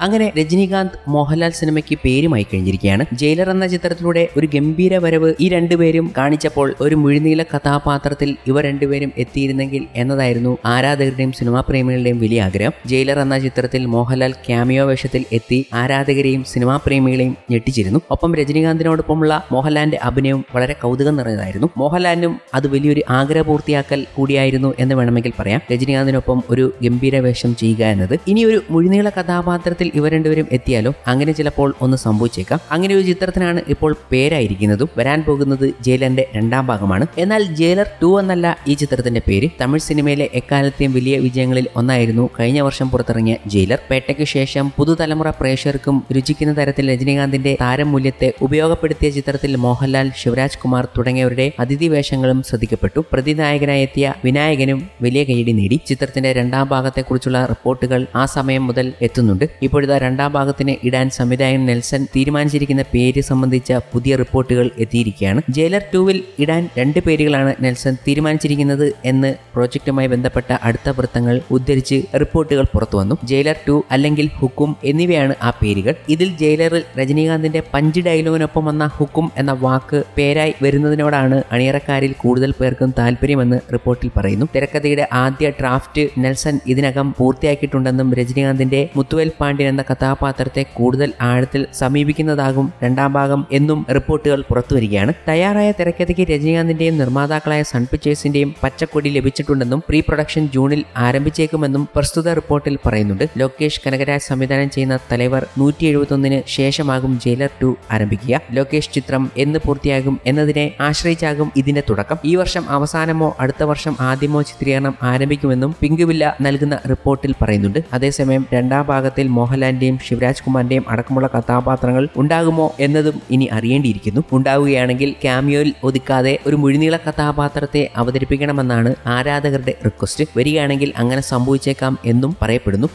അങ്ങനെ രജനീകാന്ത് മോഹൻലാൽ സിനിമയ്ക്ക് പേരുമായി കഴിഞ്ഞിരിക്കുകയാണ്. ജയിലർ എന്ന ചിത്രത്തിലൂടെ ഒരു ഗംഭീര വരവ് ഈ രണ്ടുപേരും കാണിച്ചപ്പോൾ ഒരു മുഴുനീള കഥാപാത്രത്തിൽ ഇവർ രണ്ടുപേരും എത്തിയിരുന്നെങ്കിൽ എന്നതായിരുന്നു ആരാധകരുടെയും സിനിമാ പ്രേമികളുടെയും വലിയ ആഗ്രഹം. ജയിലർ എന്ന ചിത്രത്തിൽ മോഹൻലാൽ ക്യാമിയോ വേഷത്തിൽ എത്തി ആരാധകരെയും സിനിമാ പ്രേമികളെയും ഞെട്ടിച്ചിരുന്നു. ഒപ്പം രജനീകാന്തിനോടൊപ്പമുള്ള മോഹൻലാലിന്റെ അഭിനയവും വളരെ കൗതുകം നിറഞ്ഞതായിരുന്നു. മോഹൻലാലിനും അത് വലിയൊരു ആഗ്രഹ പൂർത്തിയാക്കൽ കൂടിയായിരുന്നു എന്ന് വേണമെങ്കിൽ പറയാം. രജനീകാന്തിനൊപ്പം ഒരു ഗംഭീര വേഷം ചെയ്യുക എന്നത് ഇനി ഒരു മുഴുനീള കഥാപാത്രത്തിൽ ഇവർ രണ്ടുപേരും എത്തിയാലോ? അങ്ങനെ ചിലപ്പോൾ ഒന്ന് സംഭവിച്ചേക്കാം. അങ്ങനെ ഒരു ചിത്രത്തിനാണ് ഇപ്പോൾ പേരായിരിക്കുന്നതും. വരാൻ പോകുന്നത് ജയിലറിന്റെ രണ്ടാം ഭാഗമാണ്. എന്നാൽ ജയിലർ ടു എന്നല്ല ഈ ചിത്രത്തിന്റെ പേര്. തമിഴ് സിനിമയിലെ എക്കാലത്തെയും വലിയ വിജയങ്ങളിൽ ഒന്നായിരുന്നു കഴിഞ്ഞ വർഷം പുറത്തിറങ്ങിയ ജയിലർ. പേട്ടയ്ക്ക് ശേഷം പുതുതലമുറ പ്രേക്ഷകർക്കും രുചിക്കുന്ന തരത്തിൽ രജനീകാന്തിന്റെ താരമൂല്യത്തെ ഉപയോഗപ്പെടുത്തിയ ചിത്രത്തിൽ മോഹൻലാൽ ശിവരാജ് കുമാർ തുടങ്ങിയവരുടെ അതിഥി വേഷങ്ങളും ശ്രദ്ധിക്കപ്പെട്ടു. പ്രതിനായകനായി എത്തിയ വിനായകനും വലിയ കൈയടി നേടി. ചിത്രത്തിന്റെ രണ്ടാം ഭാഗത്തെക്കുറിച്ചുള്ള റിപ്പോർട്ടുകൾ ആ സമയം മുതൽ എത്തുന്നുണ്ട്. ഇപ്പോഴത്തെ രണ്ടാം ഭാഗത്തിന് ഇടാൻ സംവിധായകൻ നെൽസൺ തീരുമാനിച്ചിരിക്കുന്ന പേര് സംബന്ധിച്ച പുതിയ റിപ്പോർട്ടുകൾ എത്തിയിരിക്കുകയാണ്. ജയിലർ ടൂവിൽ ഇടാൻ രണ്ട് പേരുകളാണ് നെൽസൺ തീരുമാനിച്ചിരിക്കുന്നത് എന്ന് പ്രോജക്റ്റുമായി ബന്ധപ്പെട്ട അടുത്ത വൃത്തങ്ങൾ ഉദ്ധരിച്ച് റിപ്പോർട്ടുകൾ പുറത്തുവന്നു. ജയിലർ ടു അല്ലെങ്കിൽ ഹുക്കും എന്നിവയാണ് ആ പേരുകൾ. ഇതിൽ ജയിലറിൽ രജനീകാന്തിന്റെ പഞ്ച് ഡയലോഗിനൊപ്പം വന്ന ഹുക്കും എന്ന വാക്ക് പേരായി വരുന്നതിനോടാണ് അണിയറക്കാരിൽ കൂടുതൽ പേർക്കും താല്പര്യമെന്ന് റിപ്പോർട്ടിൽ പറയുന്നു. തിരക്കഥയുടെ ആദ്യ ഡ്രാഫ്റ്റ് നെൽസൺ ഇതിനകം പൂർത്തിയാക്കിയിട്ടുണ്ടെന്നും രജനീകാന്തിന്റെ മുത്തുവേൽ പാണ്ഡ്യൻ എന്ന കഥാപാത്രത്തെ കൂടുതൽ ആഴത്തിൽ സമീപിക്കുന്നതാകും രണ്ടാം ഭാഗം എന്നും റിപ്പോർട്ടുകൾ പുറത്തുവരികയാണ്. തയ്യാറായ തിരക്കഥയ്ക്ക് രജനീകാന്തിന്റെയും നിർമ്മാതാക്കളായ സൺ പിക്ചേഴ്സിന്റെയും പച്ചക്കൊടി ലഭിച്ചിട്ടുണ്ടെന്നും പ്രീ പ്രൊഡക്ഷൻ ജൂണിൽ ആരംഭിച്ചേക്കുമെന്നും പ്രസ്തുത റിപ്പോർട്ടിൽ പറയുന്നുണ്ട്. ലോകേഷ് കനകരാജ് സംവിധാനം ചെയ്യുന്ന തലവർ നൂറ്റി എഴുപത്തൊന്നിന് ശേഷമാകും ജയിലർ ടു ആരംഭിക്കുക. ലോകേഷ് ചിത്രം എന്ന് പൂർത്തിയാകും എന്നതിനെ ആശ്രയിച്ചാകും ഇതിന്റെ തുടക്കം. ഈ വർഷം അവസാനമോ അടുത്ത വർഷം ആദ്യമോ ചിത്രീകരണം ആരംഭിക്കുമെന്നും പിങ്കുവില്ല നൽകുന്ന റിപ്പോർട്ടിൽ പറയുന്നുണ്ട്. അതേസമയം രണ്ടാം ഭാഗത്തിൽ മോഹൻലാലിന്റെയും ശിവരാജ് കുമാറിന്റെയും അടക്കമുള്ള കഥാപാത്രങ്ങൾ ഉണ്ടാകുമോ എന്നതും ഇനി അറിയേണ്ടിയിരിക്കുന്നു. ഉണ്ടാവുകയാണെങ്കിൽ ക്യാമിയോയിൽ ഒതുക്കാതെ ഒരു മുഴുനീള കഥാപാത്രത്തെ അവതരിപ്പിക്കണമെന്നാണ് ആരാധകരുടെ റിക്വസ്റ്റ്. വരികയാണെങ്കിൽ അങ്ങനെ സംഭവിച്ചേക്കാം എന്നും പറയപ്പെടുന്നു.